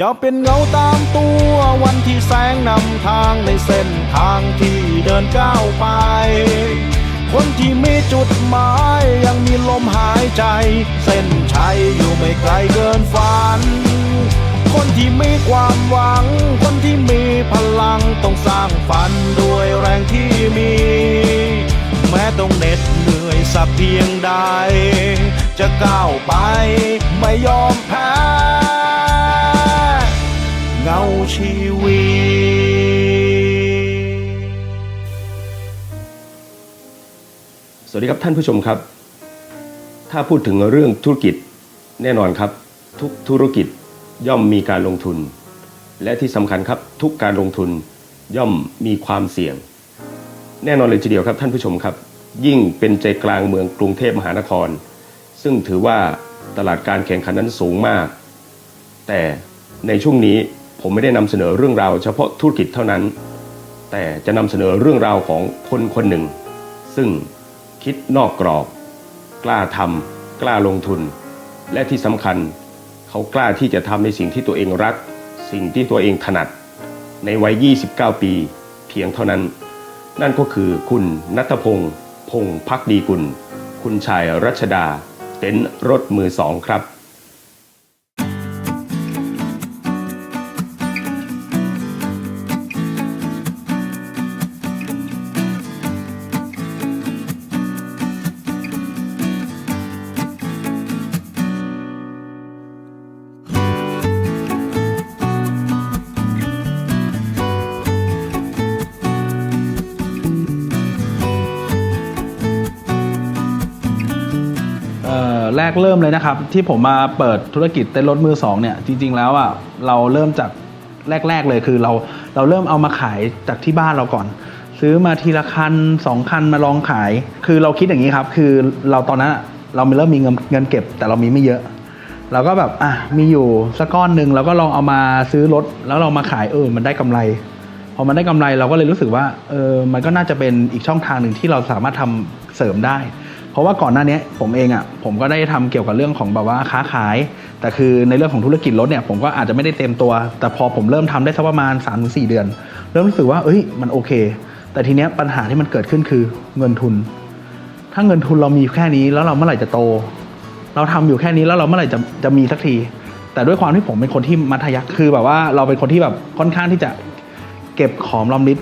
จะเป็นเงาตามตัววันที่แสงนำทางในเส้นทางที่เดินก้าวไป คนที่มีจุดหมายยังมีลมหายใจ เส้นชัยอยู่ไม่ไกลเกินฝัน คนที่มีความหวัง คนที่มีพลังต้องสร้างฝันด้วยแรงที่มี แม้ต้องเหน็ดเหนื่อยสักเพียงใด จะก้าวไปไม่ยอมแพ้ ชีวิต สวัสดีครับท่านผู้ชมครับ ถ้าพูดถึงเรื่องธุรกิจแน่นอนครับ ทุกธุรกิจย่อมมีการลงทุน และที่สำคัญครับทุกการลงทุนย่อมมีความเสี่ยง แน่นอนเลยทีเดียวครับท่านผู้ชมครับ ยิ่งเป็นใจกลางเมืองกรุงเทพมหานคร ซึ่งถือว่าตลาดการแข่งขันนั้นสูงมาก แต่ในช่วงนี้ ผมไม่ได้นำเสนอเรื่องราวเฉพาะธุรกิจเท่านั้น แต่จะนำเสนอเรื่องราวของคนคนหนึ่ง ซึ่งคิดนอกกรอบ กล้าทำกล้าลงทุน และที่สำคัญ เขากล้าที่จะทำในสิ่งที่ตัวเองรัก สิ่งที่ตัวเองถนัด ในวัย 29 ปี เพียงเท่านั้น นั่นก็คือคุณนัทพงศ์พงศ์พักดีกุล คุณชายรัชดา เต็นท์รถมือสองครับ รกเริ่มเลยนะครับ ที่ผมมาเปิดธุรกิจเต้นรถมือสองเนี่ยจริง ๆ แล้วอะเราเริ่มจากแรก ๆ เลยคือเราเราเริ่มเอามาขายจากที่บ้านเราก่อน ซื้อมาทีละคันสองคันมาลองขาย คือเราคิดอย่างนี้ครับ คือเราตอนนั้นเราเริ่มมีเงินเงินเก็บ แต่เรามีไม่เยอะเราก็แบบอะมีอยู่สักก้อนหนึ่งเราก็ลองเอามาซื้อรถ แล้วเรามาขายเออมันได้กำไรพอมันได้กำไรเราก็เลยรู้สึกว่าเออมันก็น่าจะเป็นอีกช่องทางหนึ่งที่เราสามารถทำเสริมได้ เพราะว่าก่อนหน้านี้ผมเองอะ่ะผมก็ได้ทำเกี่ยวกับเรื่องของแบบว่าค้าขาย แต่คือในเรื่องของธุรกิจรถเนี่ยผมก็อาจจะไม่ได้เต็มตัว แต่พอผมเริ่มทำได้สักประมาณ 3-4 เดือน เริ่มรู้สึกว่าเอ้ยมันโอเค แต่ทีเนี้ยปัญหาที่มันเกิดขึ้นคือเงินทุน ถ้าเงินทุนเรามีแค่นี้แล้วเราเมื่อไหร่จะโต เราทำอยู่แค่นี้แล้วเราเมื่อไหร่จะจะมีสักที แต่ด้วยความที่ผมเป็นคนที่มัธยักคือแบบว่าเราเป็นคนที่แบบค่อนข้างที่จะเก็บหอมรอมริบ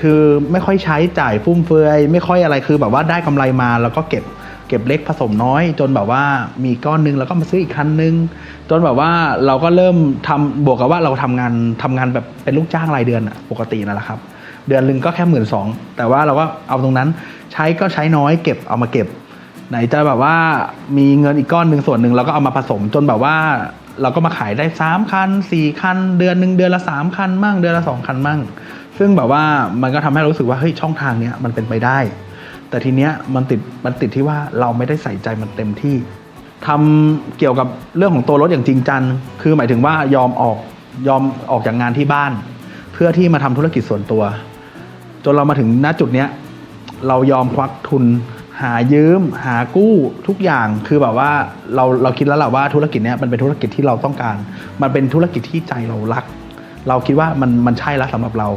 คือไม่ค่อยใช้จ่ายฟุ่มเฟือย ไม่ค่อยอะไรคือแบบว่าได้กำไรมาแล้วก็เก็บเก็บเล็กผสมน้อย จนแบบว่ามีก้อนหนึงแล้วก็มาซื้ออีกคันนึง จนแบบว่าเราก็เริ่มทำบวกกับว่าเราทำงานทำงานแบบเป็นลูกจ้างรายเดือนอะปกตินั่นแหละครับ เดือนหนึ่งก็แค่หมื่นสองแต่ว่าเราก็เอาตรงนั้นใช้ก็ใช้น้อยเก็บเอามาเก็บ ไหนจะแบบว่ามีเงินอีกก้อนหนึ่งส่วนหนึ่งเราก็เอามาผสมจนแบบว่าเราก็มาขายได้สามคันสี่คัน เดือนหนึ่งเดือนละสามคันมั่งเดือนละสองคันมั่ง ซึ่งแบบว่ามันก็ทำให้รู้สึกว่าเฮ้ยช่องทางเนี้ยมันเป็นไปได้ แต่ทีเนี้ยมันติดมันติดที่ว่าเราไม่ได้ใส่ใจมันเต็มที่ทำเกี่ยวกับเรื่องของตัวรถอย่างจริงจังคือหมายถึงว่ายอมออกยอมออกจากงานที่บ้าน เพื่อที่มาทำธุรกิจส่วนตัว จนเรามาถึงณจุดเนี้ยเรายอมควักทุน หายืม หากู้ทุกอย่างคือแบบว่าเราเราคิดแล้วแหละว่าธุรกิจเนี้ยมันเป็นธุรกิจที่เราต้องการ มันเป็นธุรกิจที่ใจเรารัก เราคิดว่ามันมันใช่แล้วสำหรับเรา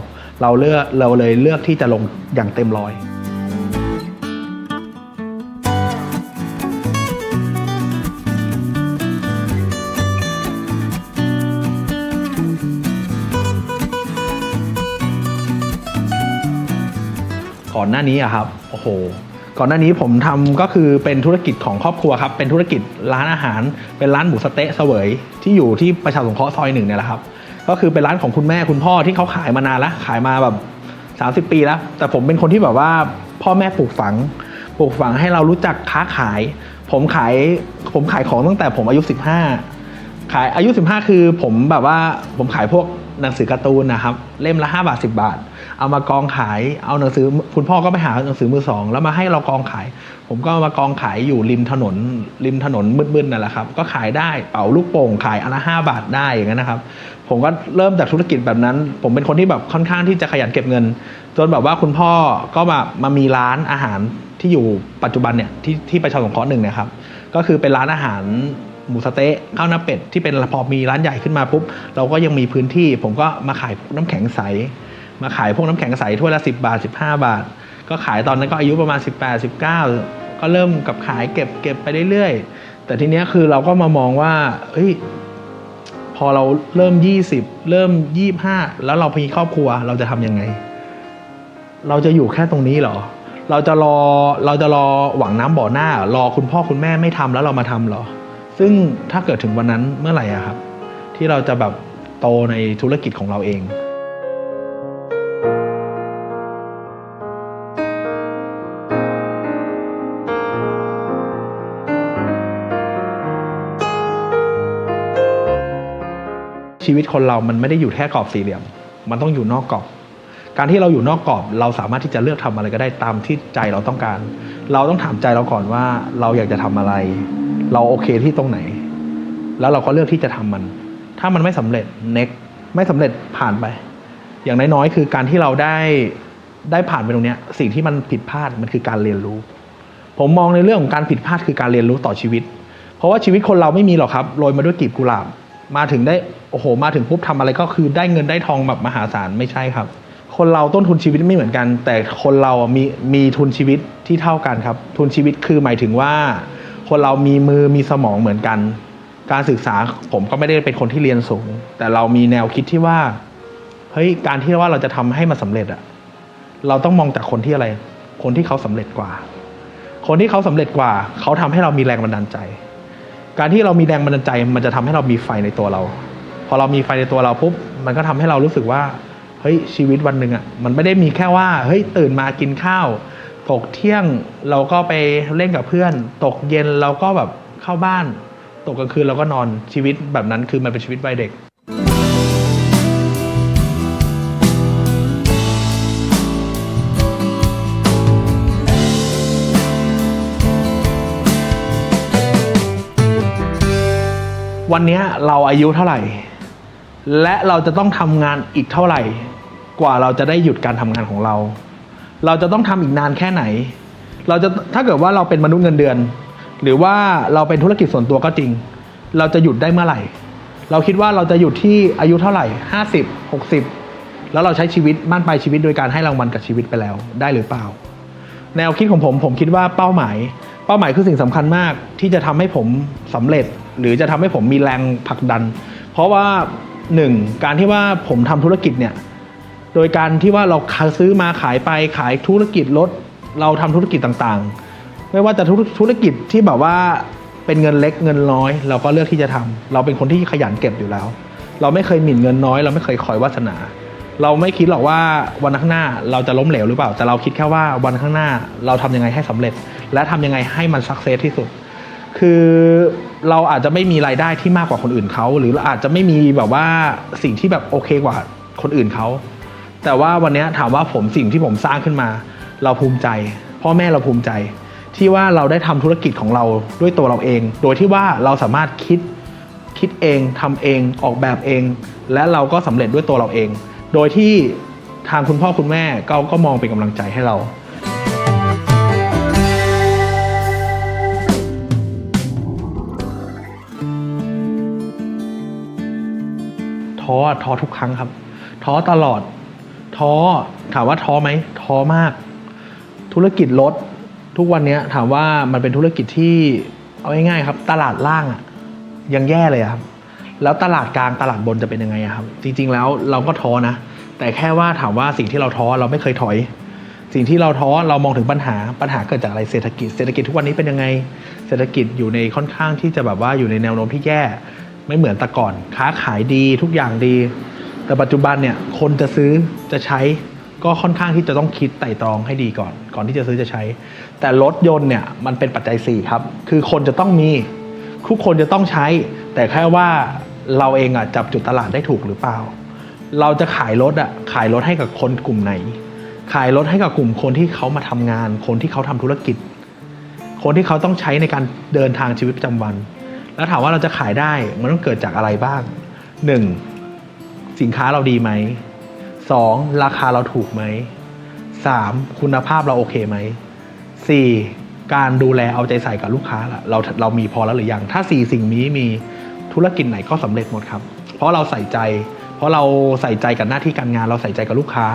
เราเลือกเราเลยเลือกที่จะลงอย่างเต็มร้อยก่อนหน้านี้อะครับโอ้โหก่อนหน้านี้ผมทำก็คือเป็นธุรกิจของครอบครัวครับ เป็นธุรกิจร้านอาหาร เป็นร้านหมูสะเต๊ะเสวย ที่อยู่ที่ประชาสงเคราะห์ซอยหนึ่งเนี่ยแหละครับ ก็คือเป็นร้านของคุณแม่คุณพ่อที่เขาขายมานานแล้วขายมาแบบ 30 ปีแล้ว แต่ผมเป็นคนที่แบบว่าพ่อแม่ปลูกฝัง ปลูกฝังให้เรารู้จักค้าขาย ผมขายผมขายของตั้งแต่ผมอายุ 15 ขายอายุ 15 คือผมแบบว่าผมขายพวกหนังสือการ์ตูนนะครับ เล่มละ 5 บาท 10 บาท เอามากองขายเอาหนังสือคุณพ่อก็ไปหาหนังสือมือสองแล้วมาให้เรากองขาย ผมก็มากองขายอยู่ริมถนน ริมถนนมืดๆนั่นแหละครับ ก็ขายได้เป่าลูกโป่งขายอันละ5บาทได้อย่างนั้นนะครับ ผมก็เริ่มจากธุรกิจแบบนั้น ผมเป็นคนที่แบบค่อนข้างที่จะขยันเก็บเงิน จนแบบว่าคุณพ่อก็มามามีร้านอาหารที่อยู่ปัจจุบันเนี่ยที่ที่ประชาสงเคราะห์หนึ่งเนะครับ ก็คือเป็นร้านอาหารหมูสเต๊ะข้าวหน้าเป็ดที่เป็นพอมีร้านใหญ่ขึ้นมาปุ๊บเราก็ยังมีพื้นที่ ผมก็มาขายน้ำแข็งใส มาขายพวกน้ำแข็งใสถ้วยละ 10 บาท 15 บาท ก็ขายตอนนั้นก็อายุประมาณ 18 19 ก็เริ่มกับขายเก็บเก็บไปเรื่อยๆแต่ทีเนี้ยคือเราก็มามองว่าเฮ้ย พอเราเริ่ม 20 เริ่ม 25 แล้วเรามีครอบครัวเราจะทำยังไง เราจะอยู่แค่ตรงนี้เหรอ เราจะรอเราจะรอหวังน้ำบ่อหน้า รอคุณพ่อคุณแม่ไม่ทำแล้วเรามาทำเหรอ ซึ่งถ้าเกิดถึงวันนั้นเมื่อไหร่อะครับ ที่เราจะแบบโตในธุรกิจของเราเอง ชีวิตคนเรามันไม่ได้อยู่แค่กรอบสี่เหลี่ยม มันต้องอยู่นอกกรอบ การที่เราอยู่นอกกรอบ เราสามารถที่จะเลือกทำอะไรก็ได้ตามที่ใจเราต้องการ เราต้องถามใจเราก่อนว่าเราอยากจะทำอะไร เราโอเคที่ตรงไหน แล้วเราก็เลือกที่จะทำมัน ถ้ามันไม่สำเร็จ next ไม่สำเร็จผ่านไป อย่างน้อยๆคือการที่เราได้ได้ผ่านไปตรงเนี้ยสิ่งที่มันผิดพลาดมันคือการเรียนรู้ ผมมองในเรื่องของการผิดพลาดคือการเรียนรู้ต่อชีวิต เพราะว่าชีวิตคนเราไม่มีหรอกครับโรยมาด้วยกลีบกุหลาบ มาถึงได้โอ้โห มาถึงปุ๊บทำอะไรก็คือได้เงินได้ทองแบบมหาศาลไม่ใช่ครับ คนเราต้นทุนชีวิตไม่เหมือนกัน แต่คนเรามีมีทุนชีวิตที่เท่ากันครับ ทุนชีวิตคือหมายถึงว่า คนเรามีมือมีสมองเหมือนกัน การศึกษาผมก็ไม่ได้เป็นคนที่เรียนสูง แต่เรามีแนวคิดที่ว่าเฮ้ยการที่ว่าเราจะทำให้มันสำเร็จอะเราต้องมองจากคนที่อะไร คนที่เขาสำเร็จกว่า คนที่เขาสำเร็จกว่า เขาทำให้เรามีแรงบันดาลใจ การที่เรามีแรงบันดาลใจมันจะทำให้เรามีไฟในตัวเรา พอเรามีไฟในตัวเราปุ๊บมันก็ทำให้เรารู้สึกว่าเฮ้ยชีวิตวันหนึ่งอะมันไม่ได้มีแค่ว่าเฮ้ยตื่นมากินข้าว ตกเที่ยงเราก็ไปเล่นกับเพื่อน ตกเย็นเราก็แบบเข้าบ้าน ตกกลางคืนเราก็นอนชีวิตแบบนั้นคือมันเป็นชีวิตวัยเด็ก วันนี้เราอายุเท่าไหร่ และเราจะต้องทำงานอีกเท่าไหร่ กว่าเราจะได้หยุดการทำงานของเรา เราจะต้องทำอีกนานแค่ไหน เราจะถ้าเกิดว่าเราเป็นมนุษย์เงินเดือน หรือว่าเราเป็นธุรกิจส่วนตัวก็จริง เราจะหยุดได้เมื่อไหร่ เราคิดว่าเราจะหยุดที่อายุเท่าไหร่ห้าสิบหกสิบแล้วเราใช้ชีวิตบ้านปลายชีวิตโดยการให้รางวัลกับชีวิตไปแล้วได้หรือเปล่า แนวคิดของผมผมคิดว่าเป้าหมาย เป้าหมายคือสิ่งสำคัญมากที่จะทำให้ผมสำเร็จ หรือจะทำให้ผมมีแรงผลักดัน เพราะว่าหนึ่งการที่ว่าผมทำธุรกิจเนี่ยโดยการที่ว่าเราซื้อมาขายไปขายธุรกิจรถเราทำธุรกิจต่างๆ ไม่ว่าจะธุรธุรกิจที่แบบว่าเป็นเงินเล็กเงินน้อย เราก็เลือกที่จะทำเราเป็นคนที่ขยันเก็บอยู่แล้ว เราไม่เคยหมิ่นเงินน้อย เราไม่เคยคอยวาสนา เราไม่คิดหรอกว่าวันข้างหน้าเราจะล้มเหลวหรือเปล่า แต่เราคิดแค่ว่าวันข้างหน้าเราทำยังไงให้สำเร็จ และทำยังไงให้มันสักเซสที่สุด คือ เราอาจจะไม่มีรายได้ที่มากกว่าคนอื่นเขาหรือเราอาจจะไม่มีแบบว่าสิ่งที่แบบโอเคกว่าคนอื่นเขาแต่ว่าวันนี้ถามว่าผมสิ่งที่ผมสร้างขึ้นมา เราภูมิใจพ่อแม่เราภูมิใจ ที่ว่าเราได้ทำธุรกิจของเราด้วยตัวเราเอง โดยที่ว่าเราสามารถคิดคิดเองทำเองออกแบบเอง และเราก็สำเร็จด้วยตัวเราเอง โดยที่ทางคุณพ่อคุณแม่ก็ก็มองเป็นกำลังใจให้เรา ท้อท้อทุกครั้งครับ ท้อตลอด ท้อถามว่าท้อไหมท้อมาก ธุรกิจรถทุกวันนี้ถามว่ามันเป็นธุรกิจที่เอาง่ายๆครับ ตลาดล่างอะยังแย่เลยครับ แล้วตลาดกลางตลาดบนจะเป็นยังไงครับ จริง ๆ แล้วเราก็ท้อนะ แต่แค่ว่าถามว่าสิ่งที่เราท้อเราไม่เคยถอย สิ่งที่เราท้อเรามองถึงปัญหาปัญหาเกิดจากอะไรเศรษฐกิจ เศรษฐกิจทุกวันนี้เป็นยังไง เศรษฐกิจอยู่ในค่อนข้างที่จะแบบว่าอยู่ในแนวโน้มที่แย่ ไม่เหมือนแต่ก่อน ค้าขายดีทุกอย่างดี แต่ปัจจุบันเนี่ยคนจะซื้อจะใช้ก็ค่อนข้างที่จะต้องคิดไต่ตรองให้ดีก่อน ก่อนที่จะซื้อจะใช้ แต่รถยนต์เนี่ยมันเป็นปัจจัย4ครับ คือคนจะต้องมีทุกคนจะต้องใช้ แต่แค่ว่าเราเองอะจับจุดตลาดได้ถูกหรือเปล่า เราจะขายรถอะขายรถให้กับคนกลุ่มไหน ขายรถให้กับกลุ่มคนที่เขามาทำงาน คนที่เขาทำธุรกิจ คนที่เขาต้องใช้ในการเดินทางชีวิตประจำวัน แล้วถามว่าเราจะขายได้มันต้องเกิดจากอะไรบ้างหนึ่งสินค้าเราดีไหมสองราคาเราถูกไหมสามคุณภาพเราโอเคไหมสี่การดูแลเอาใจใส่กับลูกค้าล่ะเราเรามีพอแล้วหรือยัง ถ้าสี่สิ่งนี้มีธุรกิจไหนก็สำเร็จหมดครับ เพราะเราใส่ใจ เพราะเราใส่ใจกับหน้าที่การงาน เราใส่ใจกับลูกค้า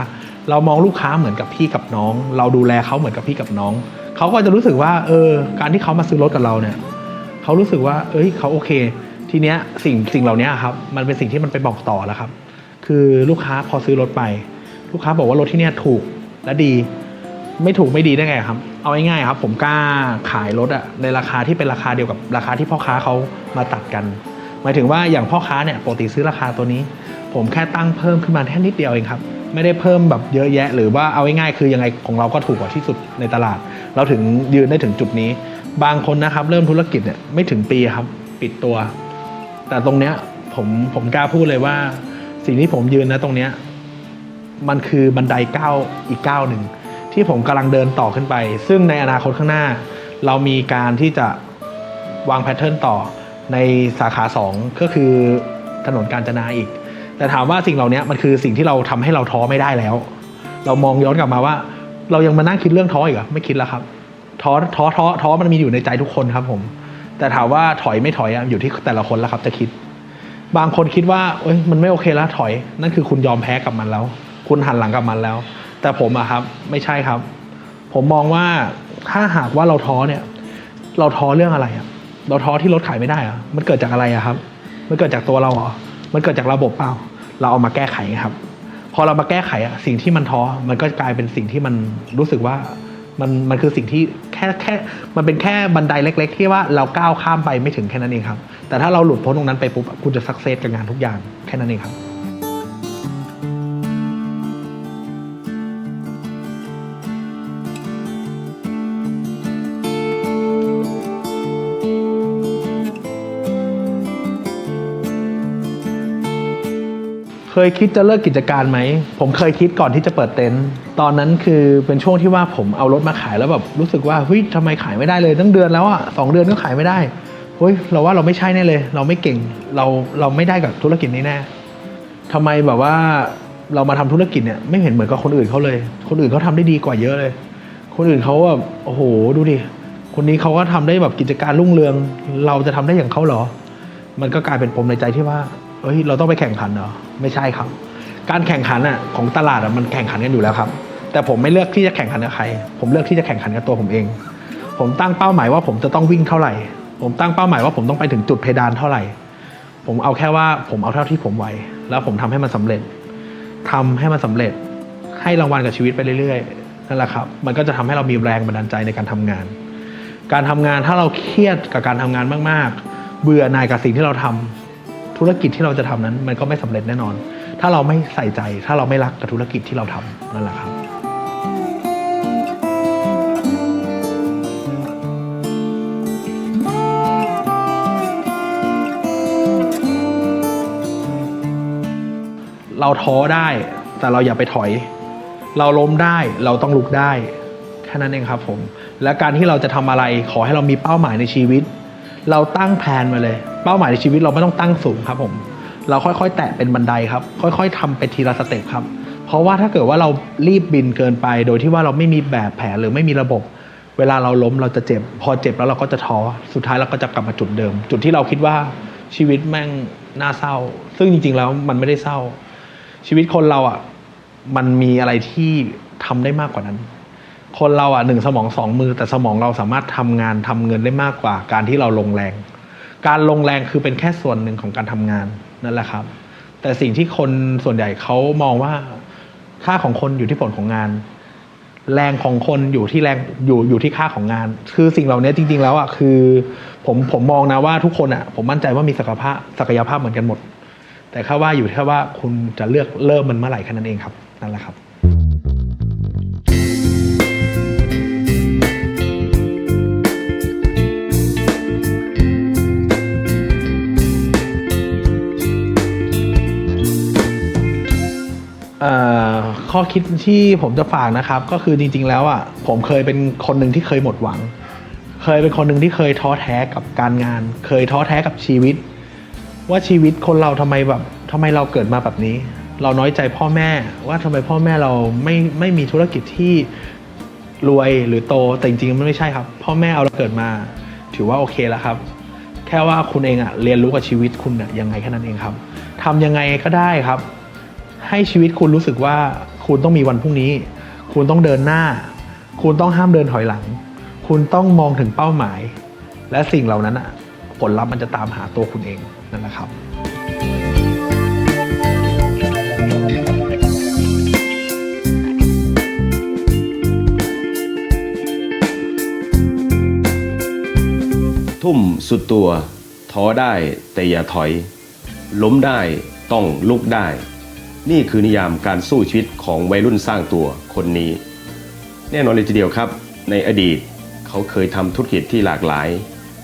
เรามองลูกค้าเหมือนกับพี่กับน้อง เราดูแลเขาเหมือนกับพี่กับน้อง เขาก็จะรู้สึกว่าเออการที่เขามาซื้อรถกับเราเนี่ย เขารู้สึกว่า เอ้ยเขาโอเค ทีเนี้ยสิ่งสิ่งเหล่านี้ครับ มันเป็นสิ่งที่มันไปบอกต่อแล้วครับ คือลูกค้าพอซื้อรถไป ลูกค้าบอกว่ารถที่เนี่ยถูกและดี ไม่ถูกไม่ดีได้ไงครับ เอาง่ายๆครับ ผมกล้าขายรถอะในราคาที่เป็นราคาเดียวกับราคาที่พ่อค้าเขามาตัดกัน หมายถึงว่าอย่างพ่อค้าเนี่ยปกติซื้อราคาตัวนี้ ผมแค่ตั้งเพิ่มขึ้นมาแค่นิดเดียวเองครับ ไม่ได้เพิ่มแบบเยอะแยะ หรือว่าเอาง่ายๆคือยังไงของเราก็ถูกกว่าที่สุดในตลาด เราถึงยืนได้ถึงจุดนี้ บางคนนะครับ เริ่มธุรกิจเนี่ยไม่ถึงปีครับปิดตัว แต่ตรงเนี้ยผมผมกล้าพูดเลยว่า สิ่งที่ผมยืนนะตรงเนี้ยมันคือบันไดก้าวอีกก้าวหนึ่งที่ผมกำลังเดินต่อขึ้นไป ซึ่งในอนาคตข้างหน้า เรามีการที่จะวางแพทเทิร์นต่อในสาขา 2 ก็คือถนนกาญจนาอีก แต่ถามว่าสิ่งเหล่านี้มันคือสิ่งที่เราทำให้เราท้อไม่ได้แล้ว เรามองย้อนกลับมาว่า เรายังมานั่งคิดเรื่องท้ออีกเหรอไม่คิดแล้วครับท้อท้อท้อท้อมันมีอยู่ในใจทุกคนครับผม แต่ถามว่าถอยไม่ถอยอะอยู่ที่แต่ละคนแล้วครับจะคิด บางคนคิดว่าเอ้ยมันไม่โอเคแล้วถอยนั่นคือคุณยอมแพ้กับมันแล้ว คุณหันหลังกับมันแล้ว แต่ผมอะครับไม่ใช่ครับ ผมมองว่าถ้าหากว่าเราท้อเนี่ย เราท้อเรื่องอะไรอะเราท้อที่รถขายไม่ได้อะมันเกิดจากอะไรอะครับ มันเกิดจากตัวเราเหรอมันเกิดจากระบบเปล่า เราเอามาแก้ไขครับ พอเรามาแก้ไขอะสิ่งที่มันท้อมันก็กลายเป็นสิ่งที่มันรู้สึกว่ามันมันคือสิ่งที่แค่แค่มันเป็นแค่บันไดเล็ก ๆ ที่ว่าเราก้าวข้ามไปไม่ถึงแค่นั้นเองครับ แต่ถ้าเราหลุดพ้นตรงนั้นไปปุ๊บคุณจะสักเซสกับงานทุกอย่างแค่นั้นเองครับ เคยคิดจะเลิกกิจการไหม ผมเคยคิดก่อนที่จะเปิดเต็นท์ ตอนนั้นคือเป็นช่วงที่ว่าผมเอารถมาขายแล้วแบบรู้สึกว่าเฮ้ยทำไมขายไม่ได้เลยตั้งเดือนแล้วอะสองเดือนก็ขายไม่ได้เฮ้ยเราว่าเราไม่ใช่แน่เลย เราไม่เก่งเราเราไม่ได้กับธุรกิจนี้แน่ทำไมแบบว่าเรามาทำธุรกิจเนี่ยไม่เห็นเหมือนกับคนอื่นเขาเลย คนอื่นเขาทำได้ดีกว่าเยอะเลย คนอื่นเขาแบบโอ้โหดูดิ คนนี้เขาก็ทำได้แบบกิจการรุ่งเรือง เราจะทำได้อย่างเขาเหรอ มันก็กลายเป็นปมในใจที่ว่า เฮ้ยเราต้องไปแข่งขันเหรอไม่ใช่ครับ การแข่งขันอะของตลาดอะมันแข่งขันกันอยู่แล้วครับ แต่ผมไม่เลือกที่จะแข่งขันกับใคร ผมเลือกที่จะแข่งขันกับตัวผมเอง ผมตั้งเป้าหมายว่าผมจะต้องวิ่งเท่าไหร่ ผมตั้งเป้าหมายว่าผมต้องไปถึงจุดเพดานเท่าไหร่ ผมเอาแค่ว่าผมเอาเท่าที่ผมไหวแล้วผมทำให้มันสำเร็จทำให้มันสำเร็จ ให้รางวัลกับชีวิตไปเรื่อยๆนั่นแหละครับ มันก็จะทำให้เรามีแรงบันดาลใจในการทำงาน การทำงานถ้าเราเครียดกับการทำงานมาก ๆ เบื่อหน่ายกับสิ่งที่เราทำ ธุรกิจที่เราจะทำนั้น มันก็ไม่สำเร็จแน่นอน ถ้าเราไม่ใส่ใจ ถ้าเราไม่รักกับธุรกิจที่เราทำนั่นแหละครับเราท้อได้แต่เราอย่าไปถอย เราล้มได้เราต้องลุกได้ แค่นั้นเองครับผม และการที่เราจะทำอะไรขอให้เรามีเป้าหมายในชีวิต เราตั้งแผนมาเลย เป้าหมายในชีวิตเราไม่ต้องตั้งสูงครับผมเราค่อยๆ แตะเป็นบันไดครับ ค่อยๆทำไปทีละสเต็ปครับ เพราะว่าถ้าเกิดว่าเรารีบบินเกินไป โดยที่ว่าเราไม่มีแบบแผนหรือไม่มีระบบ เวลาเราล้มเราจะเจ็บ พอเจ็บแล้วเราก็จะท้อสุดท้ายเราก็จะกลับมาจุดเดิม จุดที่เราคิดว่าชีวิตแม่งน่าเศร้า ซึ่งจริงๆแล้วมันไม่ได้เศร้า ชีวิตคนเราอะมันมีอะไรที่ทำได้มากกว่านั้น คนเราอะหนึ่งสมองสองมือ แต่สมองเราสามารถทำงานทำเงินได้มากกว่า การที่เราลงแรง การลงแรงคือเป็นแค่ส่วนหนึ่งของการทำงานนั่นแหละครับ แต่สิ่งที่คนส่วนใหญ่เขามองว่าค่าของคนอยู่ที่ผลของงาน แรงของคนอยู่ที่แรงอยู่อยู่ที่ค่าของงาน คือสิ่งเหล่านี้จริง ๆ แล้วอะคือผมผมมองนะว่าทุกคนอะ ผมมั่นใจว่ามีศักยภาพศักยภาพเหมือนกันหมด แต่แค่ว่าอยู่แค่ว่าคุณจะเลือกเริ่มมันเมื่อไหร่แค่นั้นเองครับนั่นแหละครับ ข้อคิดที่ผมจะฝากนะครับ ก็คือจริง ๆ แล้วอะผมเคยเป็นคนหนึ่งที่เคยหมดหวัง เคยเป็นคนหนึ่งที่เคยท้อแท้กับการงาน เคยท้อแท้กับชีวิต ว่าชีวิตคนเราทำไมแบบทำไมเราเกิดมาแบบนี้ เราน้อยใจพ่อแม่ว่าทำไมพ่อแม่เราไม่ไม่มีธุรกิจที่รวยหรือโตแต่จริงๆมันไม่ใช่ครับ พ่อแม่เอาเราเกิดมา ถือว่าโอเคแล้วครับ แค่ว่าคุณเองอะเรียนรู้กับชีวิตคุณอะยังไงแค่นั้นเองครับทำยังไงก็ได้ครับ ให้ชีวิตคุณรู้สึกว่า คุณต้องมีวันพรุ่งนี้ คุณต้องเดินหน้า คุณต้องห้ามเดินถอยหลัง คุณต้องมองถึงเป้าหมาย และสิ่งเหล่านั้นอะผลลัพธ์มันจะตามหาตัวคุณเองนั่นแหละครับทุ่มสุดตัว ท้อได้แต่อย่าถอย ล้มได้ต้องลุกได้ นี่คือนิยามการสู้ชีวิตของวัยรุ่นสร้างตัวคนนี้ แน่นอนเลยทีเดียวครับ ในอดีตเขาเคยทำธุรกิจที่หลากหลาย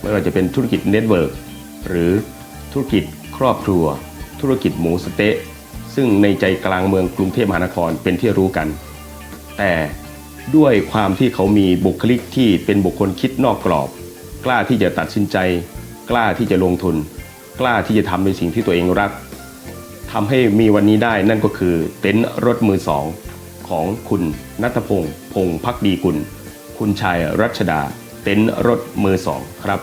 ไม่ว่าจะเป็นธุรกิจเน็ตเวิร์กหรือธุรกิจครอบครัว ธุรกิจหมูสเต๊ะซึ่งในใจกลางเมืองกรุงเทพมหานครเป็นที่รู้กัน แต่ด้วยความที่เขามีบุคลิกที่เป็นบุคคลคิดนอกกรอบ กล้าที่จะตัดสินใจ กล้าที่จะลงทุน กล้าที่จะทำในสิ่งที่ตัวเองรัก ทำให้มีวันนี้ได้นั่นก็คือเต็นท์รถมือสองของคุณนัทพงศ์พงศ์พักดีกุล คุณชายรัชดา เต็นท์รถมือสองครับ